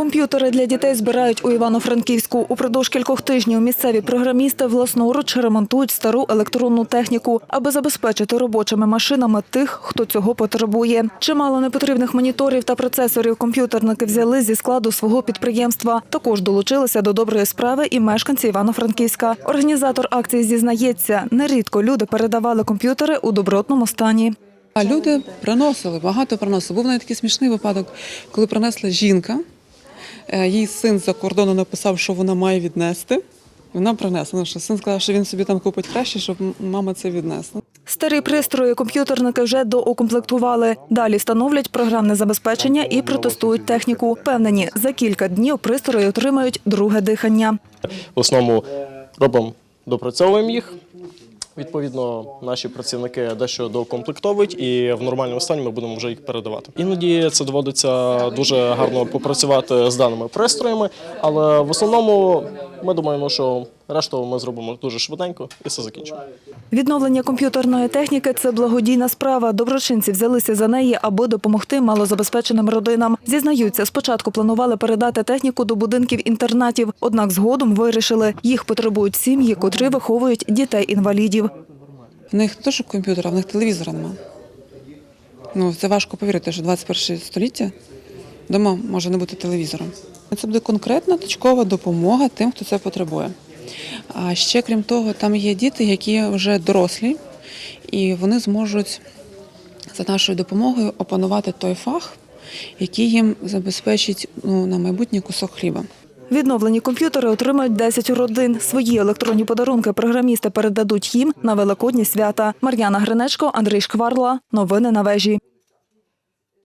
Комп'ютери для дітей збирають у Івано-Франківську. Упродовж кількох тижнів місцеві програмісти власноруч ремонтують стару електронну техніку, аби забезпечити робочими машинами тих, хто цього потребує. Чимало непотрібних моніторів та процесорів комп'ютерники взяли зі складу свого підприємства. Також долучилися до доброї справи і мешканці Івано-Франківська. Організатор акції зізнається, нерідко люди передавали комп'ютери у добротному стані. А люди приносили, багато приносили. Був навіть такий смішний випадок, коли принесла жінка, їй син за кордону написав, що вона має віднести. Вона принесла. Що син сказав, що він собі там купить краще, щоб мама це віднесла. Старі пристрої комп'ютерники вже доукомплектували. Далі встановлять програмне забезпечення і протестують техніку. Впевнені, за кілька днів пристрої отримають друге дихання. В основному робимо, допрацьовуємо їх. Відповідно, наші працівники дещо докомплектовують, і в нормальному стані ми будемо вже їх передавати. Іноді це доводиться дуже гарно попрацювати з даними пристроями, але в основному ми думаємо, що решту ми зробимо дуже швиденько і все закінчимо. Відновлення комп'ютерної техніки це благодійна справа. Доброчинці взялися за неї, аби допомогти малозабезпеченим родинам. Зізнаються, спочатку планували передати техніку до будинків інтернатів, однак згодом вирішили, їх потребують сім'ї, котрі виховують дітей-інвалідів. В них що комп'ютера, в них телевізора немає. Ну, це важко повірити, що 21 століття вдома може не бути телевізором. Це буде конкретна точкова допомога тим, хто це потребує. А ще крім того, там є діти, які вже дорослі, і вони зможуть за нашою допомогою опанувати той фах, який їм забезпечить ну, на майбутнє кусок хліба. Відновлені комп'ютери отримають 10 родин. Свої електронні подарунки програмісти передадуть їм на великодні свята. Мар'яна Гринечко, Андрій Шкварла. Новини на вежі.